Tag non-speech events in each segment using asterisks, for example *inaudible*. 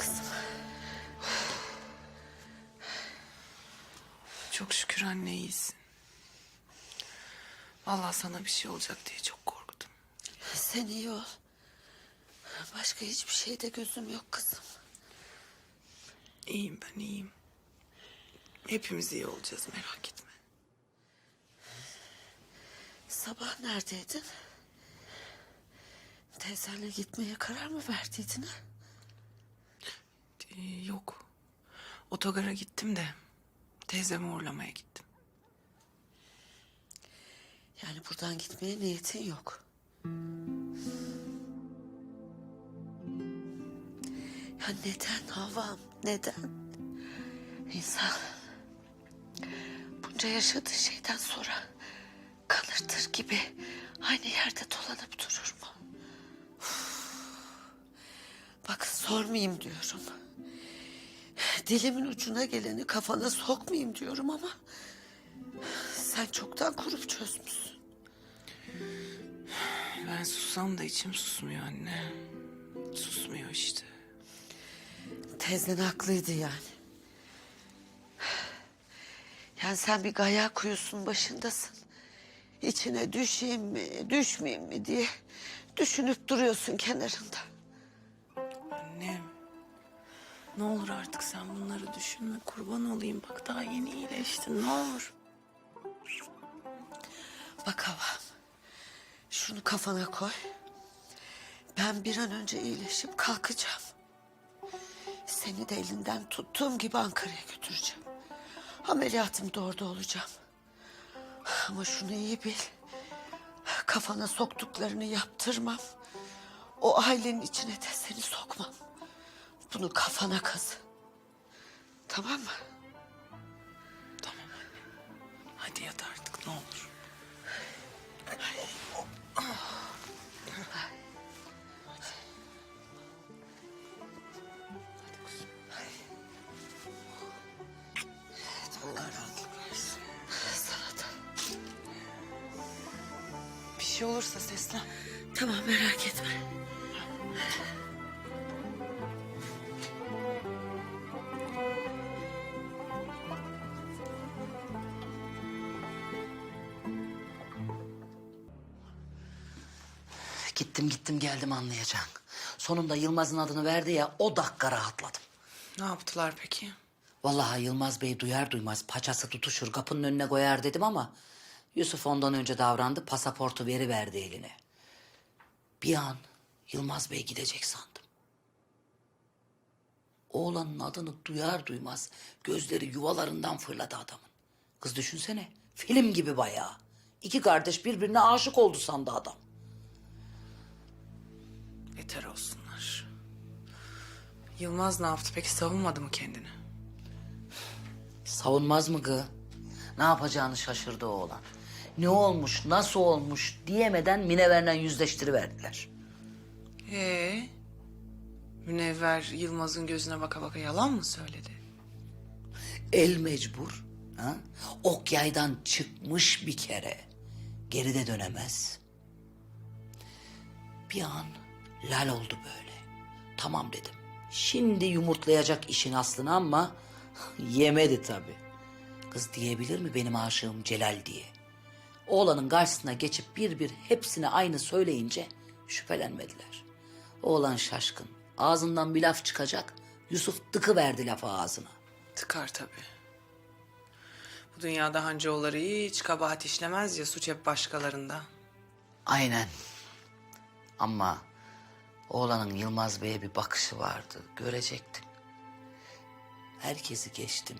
kızım? Çok şükür anne iyisin. Vallahi sana bir şey olacak diye çok korktum. Sen iyi ol. Başka hiçbir şeyde gözüm yok kızım. İyiyim ben iyiyim. Hepimiz iyi olacağız merak etme. Sabah neredeydin? Teyzenle gitmeye karar mı verdiydin ha? Ee, yok. Otogara gittim de teyzemi uğurlamaya gittim. Yani buradan gitmeye niyetin yok. Ya neden havam, neden? İnsan bunca yaşadığı şeyden sonra kanırtır gibi aynı yerde dolanıp durur mu? Bak sormayayım diyorum. Dilimin ucuna geleni kafana sokmayayım diyorum ama... Sen çoktan kurup çözmüşsün. Ben sussam da içim susmuyor anne. Susmuyor işte. Teyzen haklıydı yani. Yani sen bir gaya kuyusunun başındasın. İçine düşeyim mi, düşmeyeyim mi diye düşünüp duruyorsun kenarında. Annem. Ne olur artık sen bunları düşünme. Kurban olayım. Bak daha yeni iyileştin. Ne olur. Bak havam, şunu kafana koy. Ben bir an önce iyileşip kalkacağım. Seni de elinden tuttuğum gibi Ankara'ya götüreceğim. Ameliyatımda orada olacağım. Ama şunu iyi bil. Kafana soktuklarını yaptırmam. O ailenin içine de seni sokmam. Bunu kafana kazı. Tamam mı? Tamam anne. Hadi yat artık ne olur. Bir şey olursa seslen. Tamam merak etme. Gittim gittim geldim anlayacaksın. Sonunda Yılmaz'ın adını verdi ya o dakika rahatladım. Ne yaptılar peki? Vallahi Yılmaz Bey duyar duymaz paçası tutuşur kapının önüne koyar dedim ama... Yusuf ondan önce davrandı pasaportu veri verdi eline. Bir an Yılmaz Bey gidecek sandım. Oğlanın adını duyar duymaz gözleri yuvalarından fırladı adamın. Kız düşünsene film gibi bayağı. İki kardeş birbirine aşık oldu sandı adam. Yeter olsunlar. Yılmaz ne yaptı peki? Savunmadı mı kendini? Savunmaz mı gı? Ne yapacağını şaşırdı oğlan. Ne olmuş, nasıl olmuş diyemeden Minever'le yüzleştiriverdiler. Ee, Münevver Yılmaz'ın gözüne baka baka yalan mı söyledi? El mecbur. Ha? Ok yaydan çıkmış bir kere. Geride dönemez. Bir an lal oldu böyle. Tamam dedim. Şimdi yumurtlayacak işin aslını ama *laughs* yemedi tabii. Kız diyebilir mi benim aşığım Celal diye? Oğlanın karşısına geçip bir bir hepsine aynı söyleyince şüphelenmediler. Oğlan şaşkın. Ağzından bir laf çıkacak. Yusuf tıkıverdi lafı ağzına. Tıkar tabii. Bu dünyada hancıoğulları hiç kabahat işlemez ya suç hep başkalarında. Aynen. Ama oğlanın Yılmaz Bey'e bir bakışı vardı. Görecektin. Herkesi geçtim.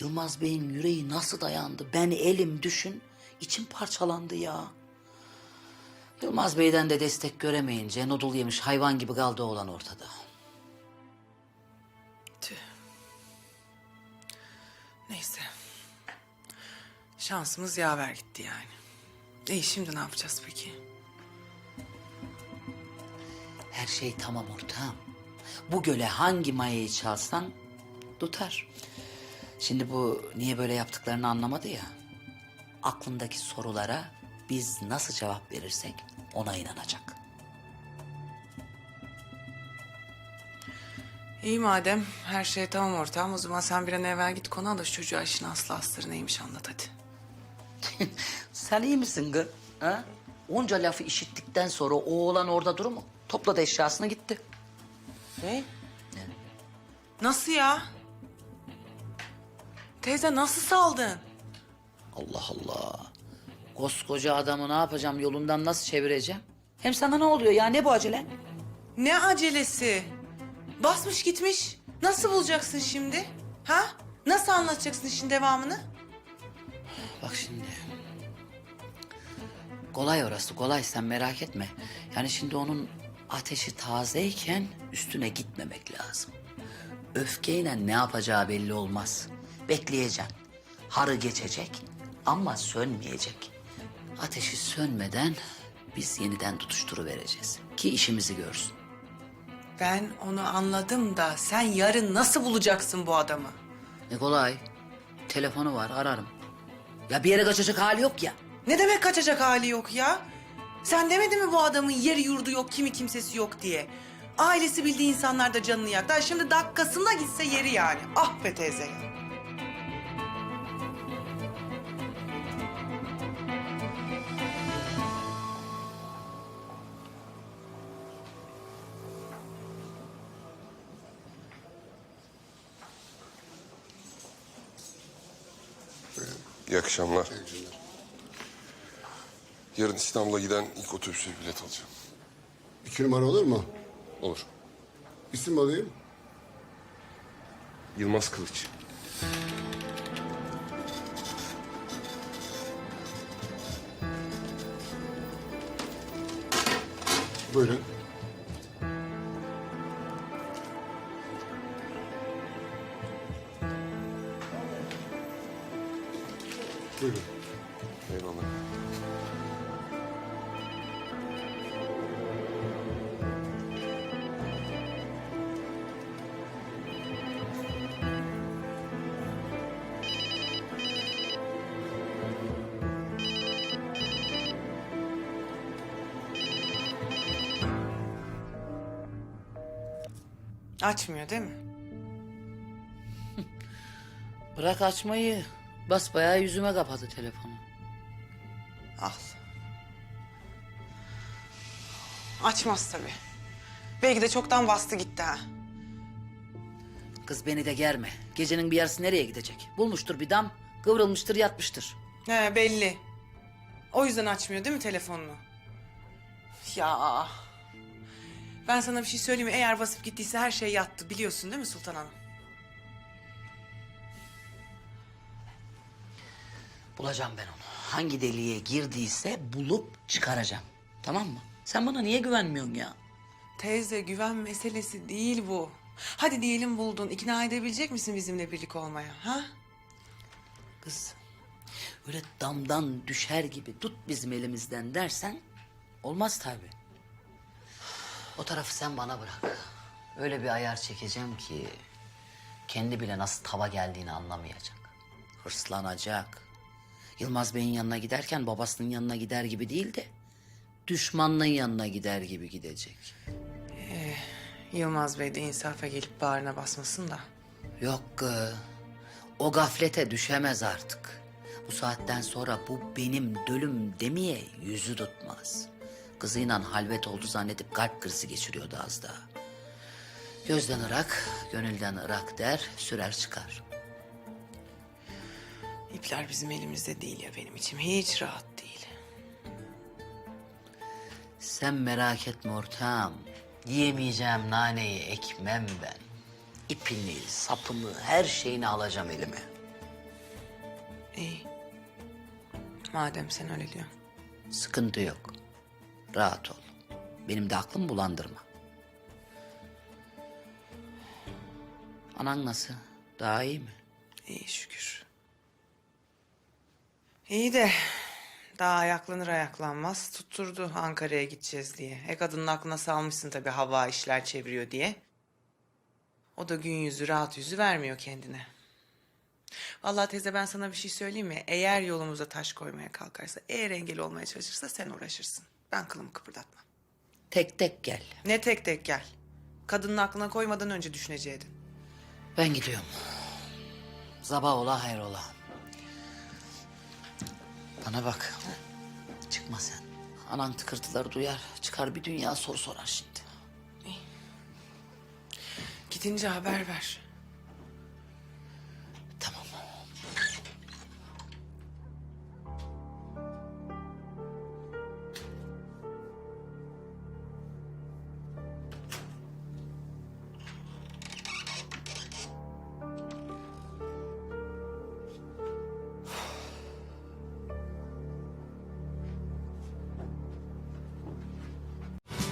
Yılmaz Bey'in yüreği nasıl dayandı? Ben elim düşün. içim parçalandı ya. Yılmaz Bey'den de destek göremeyince nodul yemiş hayvan gibi kaldı oğlan ortada. Tüh. Neyse. Şansımız yaver gitti yani. İyi şimdi ne yapacağız peki? Her şey tamam ortağım. Bu göle hangi mayayı çalsan tutar. Şimdi bu niye böyle yaptıklarını anlamadı ya. Aklındaki sorulara biz nasıl cevap verirsek ona inanacak. İyi madem her şey tamam ortağım o zaman sen bir an evvel git konağa da şu çocuğa işin aslı astarı neymiş anlat hadi. *laughs* Sen iyi misin gı? Ha? Onca lafı işittikten sonra o oğlan orada durur mu? Topladı eşyasını gitti. Ne? Nasıl ya? Teyze nasıl saldın? Allah Allah. Koskoca adamı ne yapacağım yolundan nasıl çevireceğim? Hem sana ne oluyor ya ne bu acele? Ne acelesi? Basmış gitmiş. Nasıl bulacaksın şimdi? Ha? Nasıl anlatacaksın işin devamını? Bak şimdi. Kolay orası kolay sen merak etme. Yani şimdi onun ateşi tazeyken üstüne gitmemek lazım. Öfkeyle ne yapacağı belli olmaz. Bekleyeceksin. Harı geçecek ama sönmeyecek. Ateşi sönmeden biz yeniden tutuşturuvereceğiz. Ki işimizi görsün. Ben onu anladım da sen yarın nasıl bulacaksın bu adamı? Ne kolay. Telefonu var ararım. Ya bir yere kaçacak hali yok ya. Ne demek kaçacak hali yok ya? Sen demedin mi bu adamın yeri yurdu yok, kimi kimsesi yok diye? Ailesi bildiği insanlar da canını yaktı. Şimdi dakikasında gitse yeri yani. Ah be teyze ya. İyi akşamlar. Yarın İstanbul'a giden ilk otobüse bilet alacağım. İki numara olur mu? Olur. İsim alayım. Yılmaz Kılıç. Buyurun. Açmıyor değil mi? *laughs* Bırak açmayı. Basbayağı yüzüme kapadı telefonu. Al. Açmaz tabii. Belki de çoktan bastı gitti ha. Kız beni de germe. Gecenin bir yarısı nereye gidecek? Bulmuştur bir dam, kıvrılmıştır yatmıştır. He belli. O yüzden açmıyor değil mi telefonunu? Ya. Ben sana bir şey söyleyeyim mi? Eğer basıp gittiyse her şey yattı. Biliyorsun değil mi Sultan Hanım? Bulacağım ben onu. Hangi deliğe girdiyse bulup çıkaracağım. Tamam mı? Sen bana niye güvenmiyorsun ya? Teyze güven meselesi değil bu. Hadi diyelim buldun. İkna edebilecek misin bizimle birlik olmaya? Ha? Kız öyle damdan düşer gibi tut bizim elimizden dersen olmaz tabii. O tarafı sen bana bırak. Öyle bir ayar çekeceğim ki kendi bile nasıl tava geldiğini anlamayacak. Hırslanacak. Yılmaz Bey'in yanına giderken babasının yanına gider gibi değil de düşmanının yanına gider gibi gidecek. Yılmaz Bey de insafa gelip bağrına basmasın da. Yok kız. O gaflete düşemez artık. Bu saatten sonra bu benim dölüm demeye yüzü tutmaz. Kızıyla halvet oldu zannedip kalp krizi geçiriyordu az daha. Gözden ırak, gönülden ırak der, sürer çıkar. İpler bizim elimizde değil ya benim içim hiç rahat değil. Sen merak etme ortağım. Yiyemeyeceğim naneyi ekmem ben. İpini, sapını, her şeyini alacağım elime. İyi. Madem sen öyle diyorsun. Sıkıntı yok. Rahat ol. Benim de aklım bulandırma. Anan nasıl? Daha iyi mi? İyi şükür. İyi de daha ayaklanır ayaklanmaz tutturdu Ankara'ya gideceğiz diye. E kadının aklına salmışsın tabii hava işler çeviriyor diye. O da gün yüzü rahat yüzü vermiyor kendine. Vallahi teyze ben sana bir şey söyleyeyim mi? Eğer yolumuza taş koymaya kalkarsa, eğer engel olmaya çalışırsa sen uğraşırsın. Ben kılımı kıpırdatmam. Tek tek gel. Ne tek tek gel. Kadının aklına koymadan önce düşüneceydin. Ben gidiyorum. Sabah ola hayrola. Bana bak. Çıkma sen. Anan tıkırtıları duyar. Çıkar bir dünya soru sorar şimdi. Gidince haber ver.